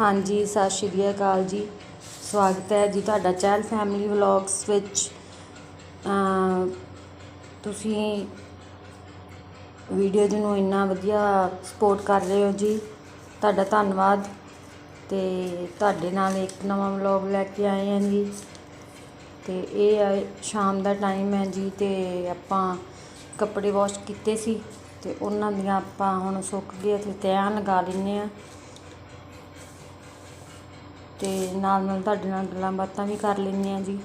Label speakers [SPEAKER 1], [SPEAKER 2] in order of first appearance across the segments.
[SPEAKER 1] ਹਾਂਜੀ, ਸਤਿ ਸ਼੍ਰੀ ਅਕਾਲ ਜੀ। ਸਵਾਗਤ ਹੈ ਜੀ ਤੁਹਾਡਾ ਚੈਲ ਫੈਮਿਲੀ ਵਲੌਗਸ ਵਿੱਚ। ਤੁਸੀਂ ਵੀਡੀਓ ਨੂੰ ਇੰਨਾ ਵਧੀਆ ਸਪੋਰਟ ਕਰ ਰਹੇ ਹੋ ਜੀ, ਤੁਹਾਡਾ ਧੰਨਵਾਦ। ਤੇ ਤੁਹਾਡੇ ਨਾਲ ਇੱਕ ਨਵਾਂ ਵਲੌਗ ਲੈ ਕੇ ਆਏ ਹਾਂ ਜੀ। ਤੇ ਇਹ ਹੈ ਸ਼ਾਮ ਦਾ ਟਾਈਮ ਹੈ ਜੀ ਤੇ ਆਪਾਂ ਕੱਪੜੇ ਵਾਸ਼ ਕੀਤੇ ਸੀ। ਤੇ ਉਹਨਾਂ ਦੀਆਂ ਆਪਾਂ ਹੁਣ ਸੁੱਕ ਗਏ ਤੇ ਤੈਅ ਲਗਾ ਲੈਂਦੇ ਆ ਅਤੇ ਨਾਲ ਨਾਲ ਤੁਹਾਡੇ ਨਾਲ ਗੱਲਾਂ ਬਾਤਾਂ ਵੀ ਕਰ ਲੈਂਦੇ ਹਾਂ ਜੀ।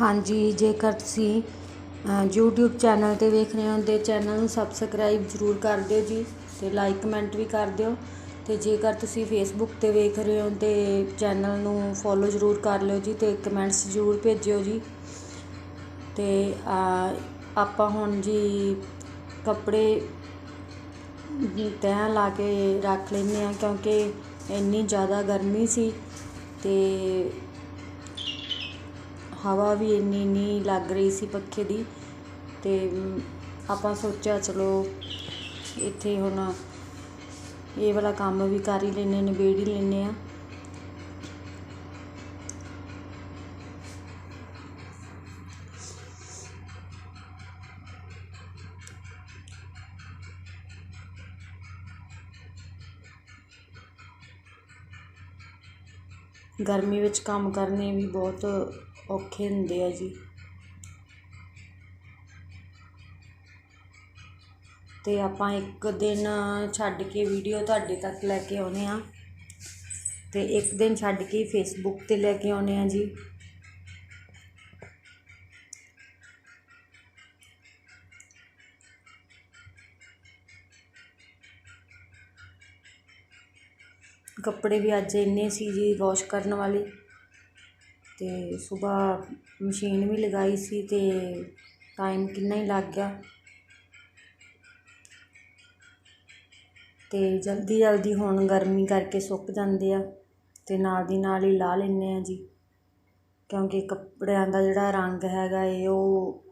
[SPEAKER 1] ਹਾਂਜੀ ਜੇਕਰ ਤੁਸੀਂ ਅ, YouTube ਚੈਨਲ ਤੇ ਵੇਖ ਰਹੇ ਹੋ ਤੇ ਚੈਨਲ ਨੂੰ ਸਬਸਕ੍ਰਾਈਬ ਜ਼ਰੂਰ ਕਰ ਦਿਓ ਜੀ ਤੇ ਲਾਈਕ ਕਮੈਂਟ ਵੀ ਕਰ ਦਿਓ। ਤੇ ਜੇਕਰ ਤੁਸੀਂ Facebook ਤੇ ਵੇਖ ਰਹੇ ਹੋ ਤੇ ਚੈਨਲ ਨੂੰ ਫੋਲੋ ਜ਼ਰੂਰ ਕਰ ਲਿਓ ਜੀ ਤੇ ਕਮੈਂਟਸ ਜ਼ਰੂਰ ਭੇਜਿਓ ਜੀ। ਤੇ ਆਪਾਂ ਹੁਣ ਜੀ ਕੱਪੜੇ ਤੈਅ ਲਾ ਕੇ ਰੱਖ ਲੈਂਦੇ ਆ ਕਿਉਂਕਿ ਇੰਨੀ ਜ਼ਿਆਦਾ ਗਰਮੀ ਸੀ ਅਤੇ ਹਵਾ ਵੀ ਇੰਨੀ ਨਹੀਂ ਲੱਗ ਰਹੀ ਸੀ ਪੱਖੇ ਦੀ ਅਤੇ ਆਪਾਂ ਸੋਚਿਆ ਚਲੋ ਇੱਥੇ ਹੁਣ ਇਹ ਵਾਲਾ ਕੰਮ ਵੀ ਕਰ ਹੀ ਲੈਂਦੇ ਨਿਬੇੜ ਹੀ ਲੈਂਦੇ ਹਾਂ। ਗਰਮੀ ਵਿੱਚ ਕੰਮ ਕਰਨੇ ਵੀ ਬਹੁਤ ਔਖੇ ਹੁੰਦੇ ਆ ਜੀ। ਅਤੇ ਆਪਾਂ ਇੱਕ ਦਿਨ ਛੱਡ ਕੇ ਵੀਡੀਓ ਤੁਹਾਡੇ ਤੱਕ ਲੈ ਕੇ ਆਉਂਦੇ ਹਾਂ। ਅਤੇ ਇੱਕ ਦਿਨ ਛੱਡ ਕੇ ਫੇਸਬੁੱਕ ਤੇ ਲੈ ਕੇ ਆਉਂਦੇ ਹਾਂ ਜੀ। ਕੱਪੜੇ ਵੀ ਅੱਜ ਇੰਨੇ ਸੀ ਜੀ ਵਾਸ਼ ਕਰਨ ਵਾਲੇ ਅਤੇ ਸਵੇਰ ਮਸ਼ੀਨ ਵੀ ਲਗਾਈ ਸੀ ਅਤੇ ਟਾਈਮ ਕਿੰਨਾ ਹੀ ਲੱਗ ਗਿਆ। ਅਤੇ ਜਲਦੀ ਜਲਦੀ ਹੁਣ ਗਰਮੀ ਕਰਕੇ ਸੁੱਕ ਜਾਂਦੇ ਆ ਅਤੇ ਨਾਲ ਦੀ ਨਾਲ ਹੀ ਲਾ ਲੈਂਦੇ ਹਾਂ ਜੀ। ਕਿਉਂਕਿ ਕੱਪੜਿਆਂ ਦਾ ਜਿਹੜਾ ਰੰਗ ਹੈਗਾ ਏ, ਉਹ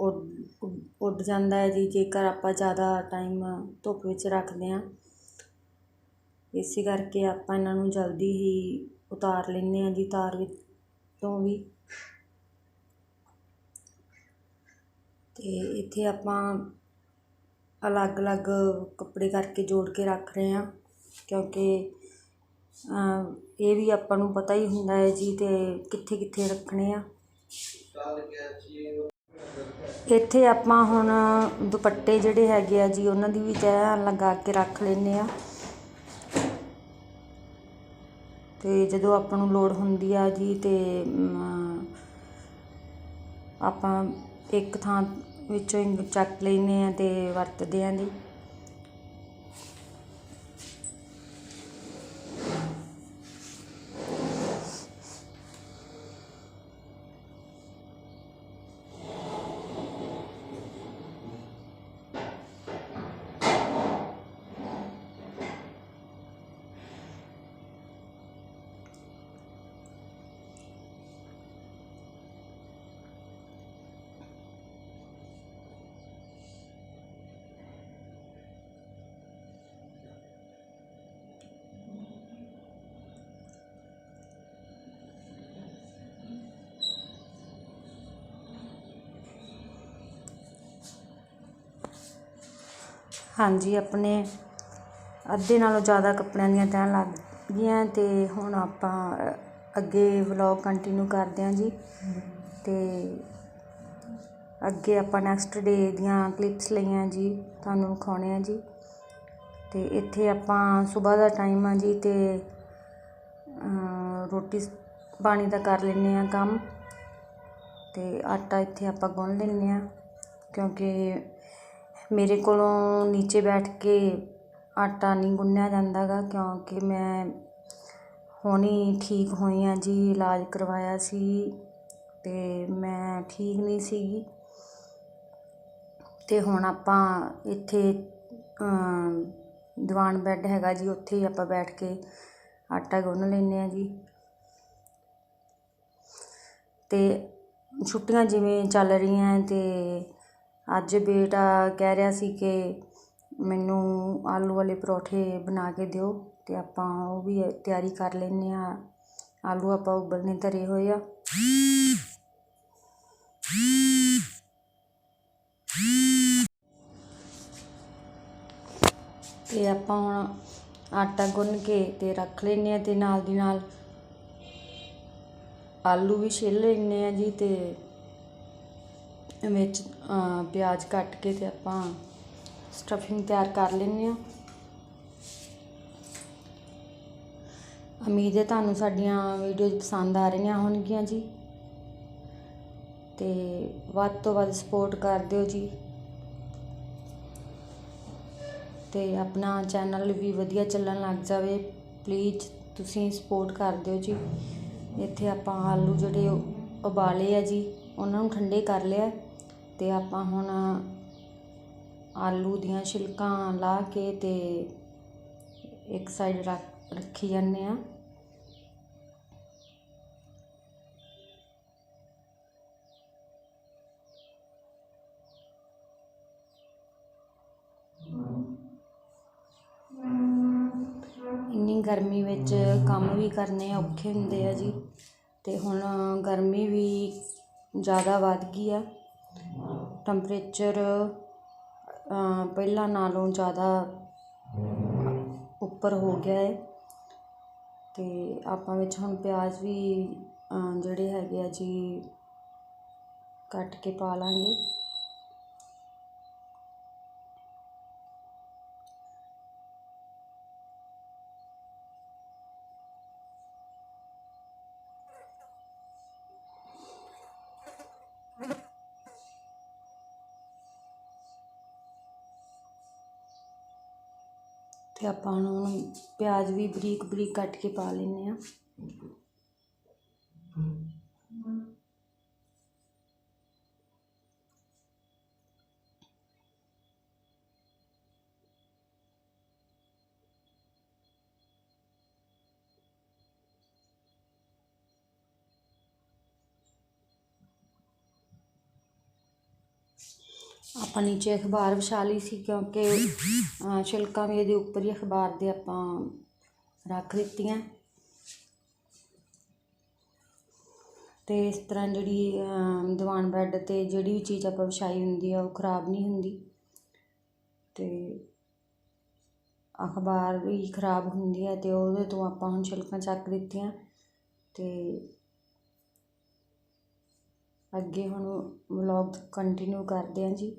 [SPEAKER 1] ਉੱਡ ਉੱਡ ਜਾਂਦਾ ਹੈ ਜੀ। ਜੇਕਰ ਆਪਾਂ ਜ਼ਿਆਦਾ ਟਾਈਮ ਧੁੱਪ ਵਿੱਚ ਰੱਖਦੇ ਹਾਂ ਇਸ ਕਰਕੇ ਆਪਾਂ ਇਹਨਾਂ ਨੂੰ ਜਲਦੀ ਹੀ ਉਤਾਰ ਲੈਂਦੇ ਹਾਂ ਜੀ, ਤਾਰ ਵਿੱਚ ਤੋਂ ਵੀ। ਅਤੇ ਇੱਥੇ ਆਪਾਂ ਅਲੱਗ-ਅਲੱਗ ਕੱਪੜੇ ਕਰਕੇ ਜੋੜ ਕੇ ਰੱਖ ਰਹੇ ਹਾਂ, ਕਿਉਂਕਿ ਇਹ ਵੀ ਆਪਾਂ ਨੂੰ ਪਤਾ ਹੀ ਹੁੰਦਾ ਹੈ ਜੀ ਅਤੇ ਕਿੱਥੇ ਕਿੱਥੇ ਰੱਖਣੇ ਆ। ਇੱਥੇ ਆਪਾਂ ਹੁਣ ਦੁਪੱਟੇ ਜਿਹੜੇ ਹੈਗੇ ਆ ਜੀ, ਉਹਨਾਂ ਦੀ ਵੀ ਤੈਅ ਲਗਾ ਕੇ ਰੱਖ ਲੈਂਦੇ ਆ ਅਤੇ ਜਦੋਂ ਆਪਾਂ ਨੂੰ ਲੋੜ ਹੁੰਦੀ ਆ ਜੀ ਤੇ ਆਪਾਂ ਇੱਕ ਥਾਂ ਵਿੱਚੋਂ ਚੱਕ ਲੈਂਦੇ ਹਾਂ ਅਤੇ ਵਰਤਦੇ ਹਾਂ ਜੀ। ਹਾਂਜੀ, ਆਪਣੇ ਅੱਧੇ ਨਾਲੋਂ ਜ਼ਿਆਦਾ ਕੱਪੜਿਆਂ ਦੀਆਂ ਤੈਅ ਲੱਗ ਗਈਆਂ ਅਤੇ ਹੁਣ ਆਪਾਂ ਅੱਗੇ ਵਲੋਗ ਕੰਟੀਨਿਊ ਕਰਦੇ ਹਾਂ ਜੀ। ਅਤੇ ਅੱਗੇ ਆਪਾਂ ਨੈਕਸਟ ਡੇ ਦੀਆਂ ਕਲਿੱਪਸ ਲਈਆਂ ਜੀ, ਤੁਹਾਨੂੰ ਵਿਖਾਉਣੇ ਆ ਜੀ। ਅਤੇ ਇੱਥੇ ਆਪਾਂ ਸਵੇਰ ਦਾ ਟਾਈਮ ਆ ਜੀ ਅਤੇ ਰੋਟੀ ਪਾਣੀ ਦਾ ਕਰ ਲੈਂਦੇ ਆ ਕੰਮ। ਅਤੇ ਆਟਾ ਇੱਥੇ ਆਪਾਂ ਗੁੰਨ ਲੈਂਦੇ ਆ ਕਿਉਂਕਿ ਮੇਰੇ ਕੋਲੋਂ ਨੀਚੇ ਬੈਠ ਕੇ ਆਟਾ ਨਹੀਂ ਗੁੰਨਿਆ ਜਾਂਦਾ ਗਾ ਕਿਉਂਕਿ ਮੈਂ ਹੁਣੀ ਠੀਕ ਹੋਈ ਹਾਂ ਜੀ, ਇਲਾਜ ਕਰਵਾਇਆ ਸੀ ਅਤੇ ਮੈਂ ਠੀਕ ਨਹੀਂ ਸੀਗੀ। ਅਤੇ ਹੁਣ ਆਪਾਂ ਇੱਥੇ ਦੀਵਾਨ ਬੈੱਡ ਹੈਗਾ ਜੀ, ਉੱਥੇ ਹੀ ਆਪਾਂ ਬੈਠ ਕੇ ਆਟਾ ਗੁੰਨ ਲੈਂਦੇ ਹਾਂ ਜੀ। ਅਤੇ ਛੁੱਟੀਆਂ ਜਿਵੇਂ ਚੱਲ ਰਹੀਆਂ ਅਤੇ ਅੱਜ ਬੇਟਾ ਕਹਿ ਰਿਹਾ ਸੀ ਕਿ ਮੈਨੂੰ ਆਲੂ ਵਾਲੇ ਪਰੌਂਠੇ ਬਣਾ ਕੇ ਦਿਓ ਅਤੇ ਆਪਾਂ ਉਹ ਵੀ ਤਿਆਰੀ ਕਰ ਲੈਂਦੇ ਹਾਂ। ਆਲੂ ਆਪਾਂ ਉਬਲਣੇ ਧਰੇ ਹੋਏ ਆ। ਅਤੇ ਆਪਾਂ ਹੁਣ ਆਟਾ ਗੁੰਨ ਕੇ ਅਤੇ ਰੱਖ ਲੈਂਦੇ ਹਾਂ ਅਤੇ ਨਾਲ ਦੀ ਨਾਲ ਆਲੂ ਵੀ ਛਿੱਲ ਲੈਂਦੇ ਹਾਂ ਜੀ ਅਤੇ ਵਿੱਚ ਪਿਆਜ਼ ਕੱਟ ਕੇ ਅਤੇ ਆਪਾਂ ਸਟਫਿੰਗ ਤਿਆਰ ਕਰ ਲੈਂਦੇ ਹਾਂ। ਉਮੀਦ ਹੈ ਤੁਹਾਨੂੰ ਸਾਡੀਆਂ ਵੀਡੀਓਜ਼ ਪਸੰਦ ਆ ਰਹੀਆਂ ਹੋਣਗੀਆਂ ਜੀ। ਤੇ ਵੱਧ ਤੋਂ ਵੱਧ ਸਪੋਰਟ ਕਰ ਦਿਓ ਜੀ। ਤੇ ਆਪਣਾ ਚੈਨਲ ਵੀ ਵਧੀਆ ਚੱਲਣ ਲੱਗ ਜਾਵੇ। ਪਲੀਜ਼ ਤੁਸੀਂ ਸਪੋਰਟ ਕਰ ਦਿਓ ਜੀ। ਇੱਥੇ ਆਪਾਂ ਆਲੂ ਜਿਹੜੇ ਉਬਾਲੇ ਆ ਜੀ, ਉਹਨਾਂ ਨੂੰ ਠੰਡੇ ਕਰ ਲਿਆ। ਤੇ ਆਪਾਂ ਹੁਣ ਆਲੂ ਦੀਆਂ ਛਿਲਕਾਂ ਲਾਹ ਕੇ ਅਤੇ ਇੱਕ ਸਾਈਡ ਰੱਖ, ਰੱਖੀ ਜਾਂਦੇ ਹਾਂ। ਇੰਨੀ ਗਰਮੀ ਵਿੱਚ ਕੰਮ ਵੀ ਕਰਨੇ ਔਖੇ ਹੁੰਦੇ ਆ ਜੀ ਅਤੇ ਹੁਣ ਗਰਮੀ ਵੀ ਜ਼ਿਆਦਾ ਵੱਧ ਗਈ ਆ। ਟੈਂਪਰੇਚਰ ਪਹਿਲਾਂ ਨਾਲੋਂ ਜ਼ਿਆਦਾ ਉੱਪਰ ਹੋ ਗਿਆ ਹੈ। ਅਤੇ ਆਪਾਂ ਵਿੱਚ ਹੁਣ ਪਿਆਜ਼ ਵੀ ਜਿਹੜੇ ਹੈਗੇ ਆ ਜੀ, ਕੱਟ ਕੇ ਪਾ ਲਾਂਗੇ। ਆਪਾਂ ਹੁਣ ਪਿਆਜ਼ ਵੀ ਬਰੀਕ ਬਰੀਕ ਕੱਟ ਕੇ ਪਾ ਲੈਂਦੇ ਹਾਂ। ਆਪਾਂ ਨੀਚੇ ਅਖਬਾਰ ਵਿਛਾ ਲਈ ਸੀ ਕਿਉਂਕਿ ਅ, ਛਿਲਕਾਂ ਵੀ ਇਹਦੇ ਉੱਪਰ ਹੀ ਅਖਬਾਰ ਦੇ ਆਪਾਂ ਰੱਖ ਦਿੱਤੀਆਂ। ਤੇ ਇਸ ਤਰ੍ਹਾਂ ਜਿਹੜੀ ਦੀਵਾਨ ਬੈੱਡ ਤੇ ਜਿਹੜੀ ਵੀ ਚੀਜ਼ ਆਪਾਂ ਵਿਛਾਈ ਹੁੰਦੀ ਆ ਉਹ ਖਰਾਬ ਨਹੀਂ ਹੁੰਦੀ। ਤੇ ਅਖਬਾਰ ਵੀ ਖਰਾਬ ਹੁੰਦੀ ਹੈ ਤੇ ਉਹਦੇ ਤੋਂ ਆਪਾਂ ਹੁਣ ਛਿਲਕਾਂ ਚੱਕ ਦਿੱਤੀਆਂ। ਤੇ ਅੱਗੇ ਹੁਣ ਵਲੌਗ ਕੰਟੀਨਿਊ ਕਰਦੇ ਹਾਂ ਜੀ।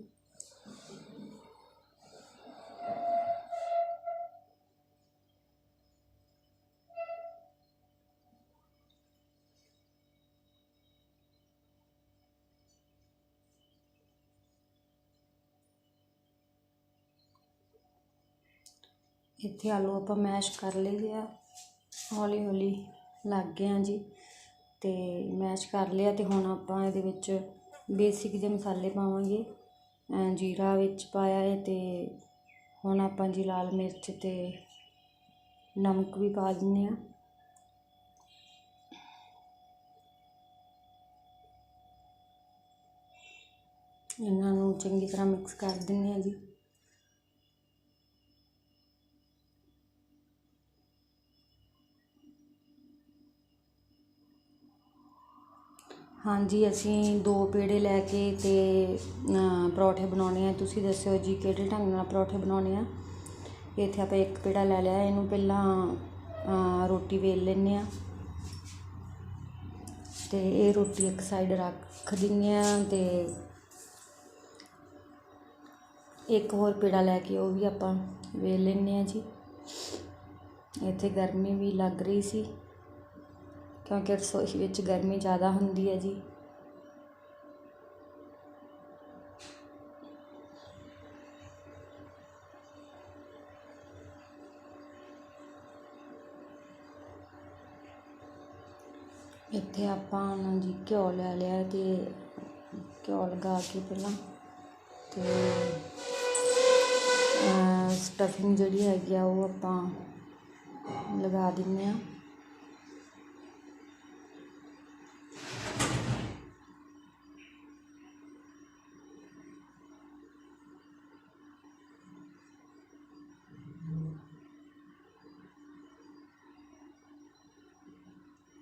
[SPEAKER 1] ਇੱਥੇ ਆਲੂ ਆਪਾਂ ਮੈਸ਼ ਕਰ ਲਏ ਆ। ਹੌਲੀ ਹੌਲੀ ਲੱਗ ਗਏ ਆ ਜੀ। ਅਤੇ ਮੈਸ਼ ਕਰ ਲਿਆ ਅਤੇ ਹੁਣ ਆਪਾਂ ਇਹਦੇ ਵਿੱਚ ਬੇਸਿਕ ਜਿਹੇ ਮਸਾਲੇ ਪਾਵਾਂਗੇ। ਜੀਰਾ ਵਿੱਚ ਪਾਇਆ ਹੈ ਅਤੇ ਹੁਣ ਆਪਾਂ ਜੀ ਲਾਲ ਮਿਰਚ ਅਤੇ ਨਮਕ ਵੀ ਪਾ ਦਿੰਦੇ ਹਾਂ। ਇਹਨਾਂ ਨੂੰ ਚੰਗੀ ਤਰ੍ਹਾਂ ਮਿਕਸ ਕਰ ਦਿੰਦੇ ਹਾਂ ਜੀ। ਹਾਂਜੀ, ਅਸੀਂ ਦੋ ਪੇੜੇ ਲੈ ਕੇ ਅਤੇ ਪਰੌਂਠੇ ਪਰੌਠੇ ਬਣਾਉਣੇ ਆ। ਤੁਸੀਂ ਦੱਸਿਓ ਜੀ ਕਿਹੜੇ ਢੰਗ ਨਾਲ ਪਰੌਂਠੇ ਬਣਾਉਣੇ ਆ? ਇੱਥੇ ਆਪਾਂ ਇੱਕ ਪੇੜਾ ਲੈ ਲਿਆ। ਇਹਨੂੰ ਪਹਿਲਾਂ ਰੋਟੀ ਵੇਲ ਲੈਂਦੇ ਹਾਂ ਅਤੇ ਇਹ ਰੋਟੀ ਇੱਕ ਸਾਈਡ ਰੱਖ ਦਿੰਦੇ ਹਾਂ ਅਤੇ ਇੱਕ ਹੋਰ ਪੇੜਾ ਲੈ ਕੇ ਉਹ ਵੀ ਆਪਾਂ ਵੇਲ ਲੈਂਦੇ ਹਾਂ ਜੀ। ਇੱਥੇ ਗਰਮੀ ਵੀ ਲੱਗ ਰਹੀ ਸੀ। ਕਿਉਂਕਿ ਰਸੋਈ ਵਿੱਚ ਗਰਮੀ ਜ਼ਿਆਦਾ ਹੁੰਦੀ ਹੈ ਜੀ। ਇੱਥੇ ਆਪਾਂ ਨਾ ਜੀ ਘਿਓ ਲੈ ਲਿਆ ਤੇ ਘਿਓ ਲਗਾ ਕੇ ਪਹਿਲਾਂ ਤੇ ਸਟਫਿੰਗ ਜਿਹੜੀ ਹੈਗੀ ਆ ਉਹ ਆਪਾਂ ਲਗਾ ਦਿੰਦੇ ਆ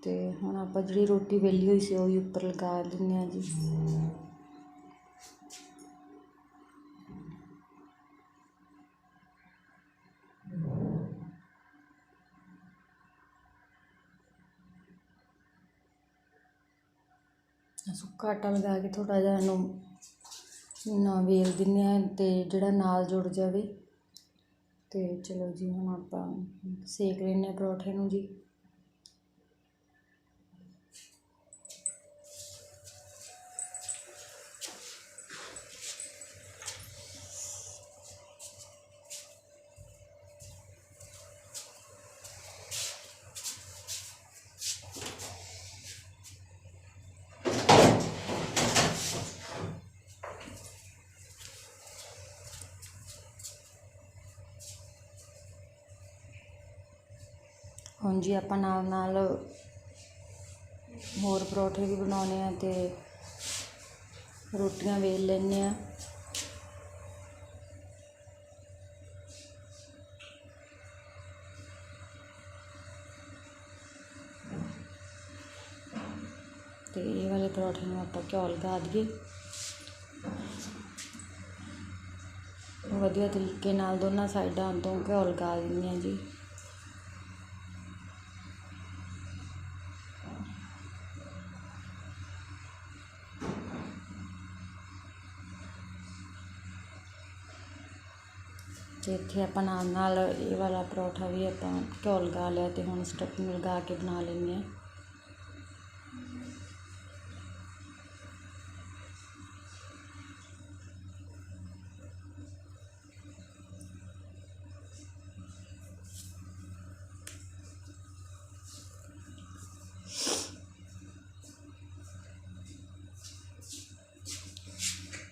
[SPEAKER 1] ਅਤੇ ਹੁਣ ਆਪਾਂ ਜਿਹੜੀ ਰੋਟੀ ਵੇਲੀ ਹੋਈ ਸੀ ਉਹ ਵੀ ਉੱਪਰ ਲਗਾ ਦਿੰਦੇ ਹਾਂ ਜੀ। ਸੁੱਕਾ ਆਟਾ ਲਗਾ ਕੇ ਥੋੜ੍ਹਾ ਜਿਹਾ ਇਹਨੂੰ ਨਾ ਵੇਲ ਦਿੰਦੇ ਹਾਂ ਤੇ ਜਿਹੜਾ ਨਾਲ ਜੁੜ ਜਾਵੇ। ਤੇ ਚਲੋ ਜੀ ਹੁਣ ਆਪਾਂ ਸੇਕ ਲੈਂਦੇ ਹਾਂ ਪਰੌਠੇ ਨੂੰ ਜੀ। ਹੁਣ ਜੀ ਆਪਾਂ ਨਾਲ ਨਾਲ ਹੋਰ ਪਰੌਂਠੇ ਵੀ ਬਣਾਉਂਦੇ ਹਾਂ ਅਤੇ ਰੋਟੀਆਂ ਵੇਲ ਲੈਂਦੇ ਹਾਂ ਤੇ ਇਹ ਵਾਲੇ ਪਰੌਂਠੇ ਨੂੰ ਆਪਾਂ ਘਿਓ ਲਗਾ ਦਈਏ। ਵਧੀਆ ਤਰੀਕੇ ਨਾਲ ਦੋਨਾਂ ਸਾਈਡਾਂ ਤੋਂ ਘਿਓ ਲਗਾ ਦਿੰਦੇ ਹਾਂ ਜੀ। ਤੇ ਇੱਥੇ ਆਪਾਂ ਨਾਲ ਨਾਲ ਇਹ ਵਾਲਾ ਪਰੌਂਠਾ ਵੀ ਆਪਾਂ ਘਿਓ ਲਗਾ ਲਿਆ ਅਤੇ ਹੁਣ ਸਟਫਿੰਗ ਲਗਾ ਕੇ ਬਣਾ ਲੈਂਦੇ ਹਾਂ।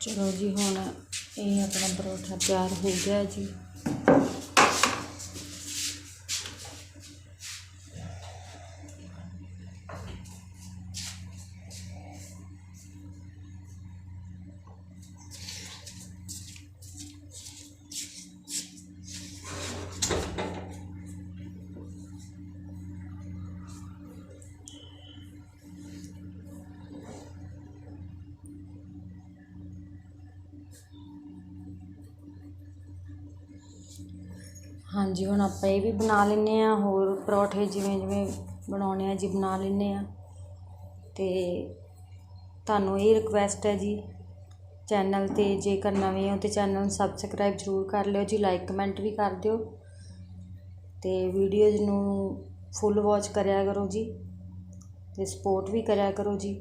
[SPEAKER 1] ਚਲੋ ਜੀ, ਹੁਣ ਇਹ ਆਪਣਾ ਪਰੌਂਠਾ ਤਿਆਰ ਹੋ ਗਿਆ ਜੀ। ਹਾਂਜੀ, ਹੁਣ ਆਪਾਂ ਇਹ ਵੀ ਬਣਾ ਲੈਂਦੇ ਹਾਂ, ਹੋਰ ਪਰੌਂਠੇ ਜਿਵੇਂ ਜਿਵੇਂ ਬਣਾਉਣੇ ਆ ਜੀ ਬਣਾ ਲੈਂਦੇ ਹਾਂ। ਅਤੇ ਤੁਹਾਨੂੰ ਇਹ ਰਿਕੁਐਸਟ ਹੈ ਜੀ ਚੈਨਲ 'ਤੇ ਜੇਕਰ ਨਵੇਂ ਹੋ ਤਾਂ ਚੈਨਲ ਨੂੰ ਸਬਸਕ੍ਰਾਈਬ ਜ਼ਰੂਰ ਕਰ ਲਿਓ ਜੀ ਲਾਈਕ ਕਮੈਂਟ ਵੀ ਕਰ ਦਿਓ। ਅਤੇ ਵੀਡੀਓਜ਼ ਨੂੰ ਫੁੱਲ ਵਾਚ ਕਰਿਆ ਕਰੋ ਜੀ ਅਤੇ ਸਪੋਰਟ ਵੀ ਕਰਿਆ ਕਰੋ ਜੀ।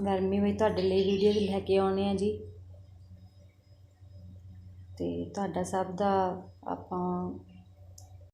[SPEAKER 1] ਗਰਮੀ ਵਿੱਚ ਤੁਹਾਡੇ ਲਈ ਵੀਡੀਓ ਲੈ ਕੇ ਆਉਣੇ ਆ ਜੀ। ਅਤੇ ਤੁਹਾਡਾ ਸਭ ਦਾ ਆਪਾਂ